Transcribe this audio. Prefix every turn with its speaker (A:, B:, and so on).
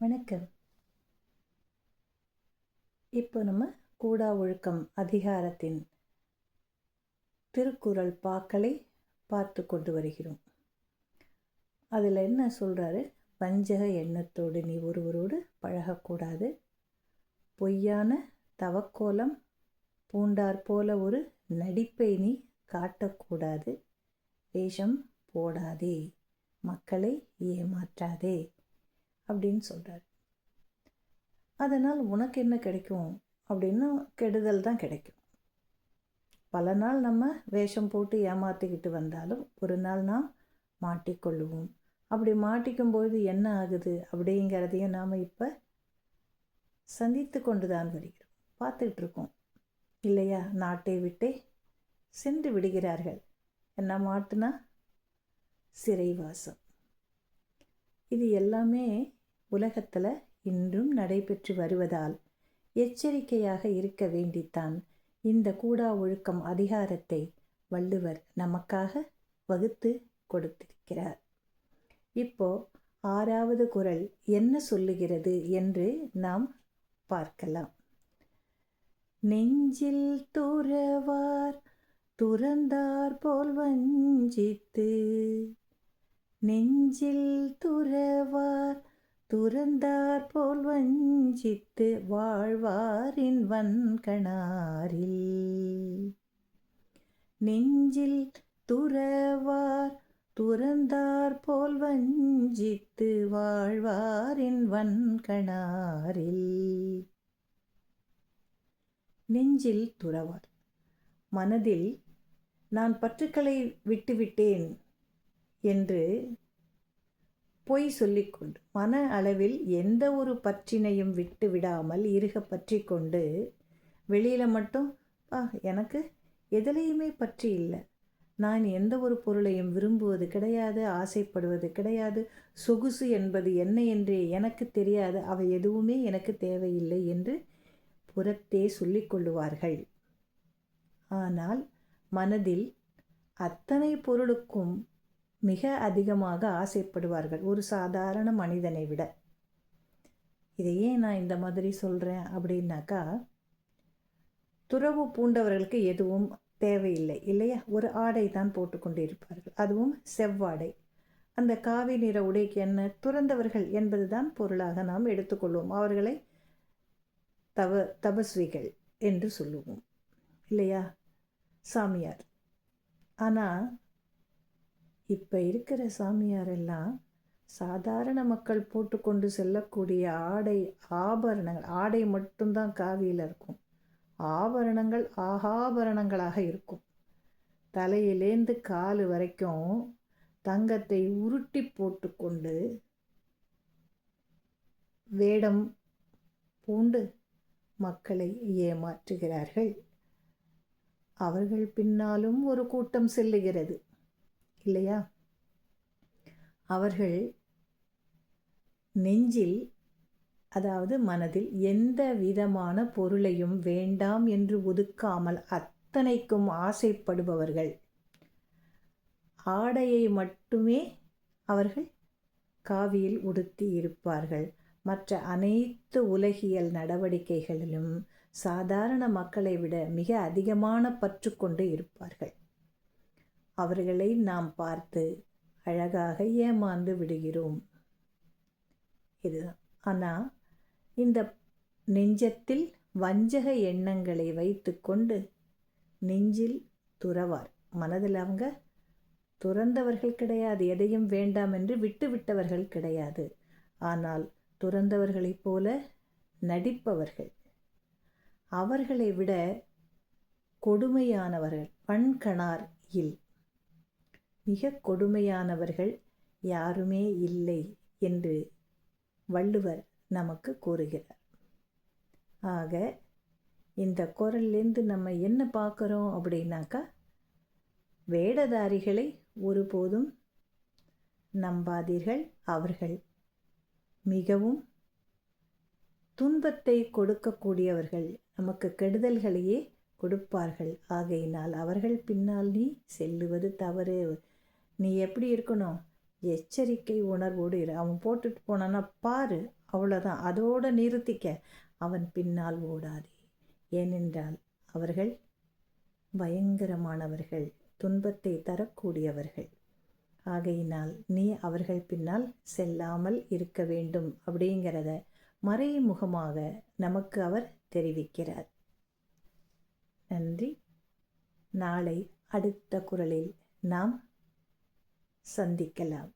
A: வணக்கம். இப்போ நம்ம கூடா ஒழுக்கம் அதிகாரத்தின் திருக்குறள் பாக்களை பார்த்து கொண்டு வருகிறோம். அதில் என்ன சொல்கிறாரு வஞ்சக எண்ணத்தோடு நீ ஒருவரோடு பழகக்கூடாது. பொய்யான தவக்கோலம் பூண்டார் போல ஒரு நடிப்பை நீ காட்டக்கூடாது. வேஷம் போடாதே. மக்களை ஏமாற்றாதே. அப்படின்னு சொல்கிறார் அதனால் உனக்கு என்ன கிடைக்கும்? அப்படின்னா கெடுதல் தான் கிடைக்கும். பல நாள் நம்ம வேஷம் போட்டு ஏமாற்றிக்கிட்டு வந்தாலும் ஒரு நாள் நாம் மாட்டிக்கொள்ளுவோம் அப்படி மாட்டிக்கும்போது என்ன ஆகுது? அப்படிங்கிறதையும் நாம் இப்போ சந்தித்து கொண்டு தான் வருகிறோம். பார்த்துக்கிட்டு இருக்கோம். இல்லையா? நாட்டை விட்டே சென்று விடுகிறார்கள். என்ன மாட்டுனா? சிறைவாசம். இது எல்லாமே உலகத்தில் இன்றும் நடைபெற்று வருவதால் எச்சரிக்கையாக இருக்க வேண்டித்தான். இந்த கூடா ஒழுக்கம் அதிகாரத்தை வள்ளுவர் நமக்காக வகுத்து கொடுத்திருக்கிறார். இப்போ ஆறாவது குரல் என்ன சொல்லுகிறது என்று நாம் பார்க்கலாம். நெஞ்சில் துறவார் துறந்தார் போல் வஞ்சித்து நெஞ்சில் துறவார் துறந்தார் போல் வஞ்சித்து வாழ்வாரின் வன்கணாரில். நெஞ்சில் துறவார் துறந்தார் போல் வஞ்சித்து வாழ்வாரின் வன்கணாரில். நெஞ்சில் துறவார். மனதில் நான் பற்றுக்களை விட்டுவிட்டேன் என்று பொய் சொல்லிக்கொண்டு மன அளவில் எந்த ஒரு பற்றினையும் விட்டு விடாமல் இருக பற்றி கொண்டு வெளியில் மட்டும் ஆ எனக்கு எதுலேயுமே பற்றி இல்லை. நான் எந்த ஒரு பொருளையும் விரும்புவது கிடையாது ஆசைப்படுவது கிடையாது. சொகுசு என்பது என்ன என்று எனக்கு தெரியாது. அவை எதுவுமே எனக்கு தேவையில்லை என்று புறத்தே சொல்லிக்கொள்ளுவார்கள் ஆனால் மனதில் அத்தனை பொருளுக்கும் மிக அதிகமாக ஆசைப்படுவார்கள் ஒரு சாதாரண மனிதனை விட. இதை ஏன் நான் இந்த மாதிரி சொல்கிறேன் அப்படின்னாக்கா துறவு பூண்டவர்களுக்கு எதுவும் தேவையில்லை இல்லையா? ஒரு ஆடை தான் போட்டுக்கொண்டு இருப்பார்கள் அதுவும் செவ்வாடை. அந்த காவி நிற உடைக்கு என்ன? துறந்தவர்கள் என்பதுதான் பொருளாக நாம் எடுத்துக்கொள்வோம் அவர்களை தவ தபஸ்விகள் என்று சொல்லுவோம் இல்லையா? சாமியார். ஆனால் இப்போ இருக்கிற சாமியாரெல்லாம் சாதாரண மக்கள் போட்டுக்கொண்டு செல்லக்கூடிய ஆடை ஆபரணங்கள் ஆடை மட்டும்தான் காவியில் இருக்கும். ஆபரணங்கள் ஆகாபரணங்களாக இருக்கும். தலையிலேந்து கால் வரைக்கும் தங்கத்தை உருட்டி போட்டுக்கொண்டு வேடம் பூண்டு மக்களை ஏமாற்றுகிறார்கள். அவர்கள் பின்னாலும் ஒரு கூட்டம் செல்லுகிறது. இல்லையா? அவர்கள் நெஞ்சில் அதாவது மனதில் எந்த விதமான பொருளையும் வேண்டாம் என்று ஒதுக்காமல் அத்தனைக்கும் ஆசைப்படுபவர்கள். ஆடையை மட்டுமே அவர்கள் காவியில் உடுத்தி இருப்பார்கள். மற்ற அனைத்து உலகியல் நடவடிக்கைகளிலும் சாதாரண மக்களை விட மிக அதிகமான பற்று கொண்டு இருப்பார்கள். அவர்களை நாம் பார்த்து அழகாக ஏமாந்து விடுகிறோம். இதுதான் ஆனால் இந்த நெஞ்சத்தில் வஞ்சக எண்ணங்களை வைத்து கொண்டு நெஞ்சில் துறவார். மனதில் அவங்க துறந்தவர்கள் கிடையாது எதையும் வேண்டாம் என்று விட்டுவிட்டவர்கள் கிடையாது. ஆனால் துறந்தவர்களைப் போல நடிப்பவர்கள். அவர்களை விட கொடுமையானவர்கள். பண்கணார் இல் மிக கொடுமையானவர்கள் யாருமே இல்லை என்று வள்ளுவர் நமக்கு கூறுகிறார். ஆக இந்த குரல்லேருந்து நம்ம என்ன பார்க்குறோம் அப்படின்னாக்கா வேடதாரிகளை ஒருபோதும் நம்பாதீர்கள் அவர்கள். மிகவும் துன்பத்தை கொடுக்கக்கூடியவர்கள் நமக்கு கெடுதல்களையே கொடுப்பார்கள். ஆகையினால் அவர்கள் பின்னால் நீ செல்லுவது தவறு. நீ எப்படி இருக்கணும்? எச்சரிக்கை உணர்வோடு இரு. அவன் போட்டுட்டு போனான்னா பாரு அவ்வளோதான் அதோடு நிறுத்திக்க. அவன் பின்னால் ஓடாதே. ஏனென்றால் அவர்கள் பயங்கரமானவர்கள் துன்பத்தை தரக்கூடியவர்கள். ஆகையினால் நீ அவர்கள் பின்னால் செல்லாமல் இருக்க வேண்டும் அப்படிங்கிறத மறைமுகமாக நமக்கு அவர் தெரிவிக்கிறார். நன்றி. நாளை அடுத்த குரலில் நாம் சந்திக்கலாம்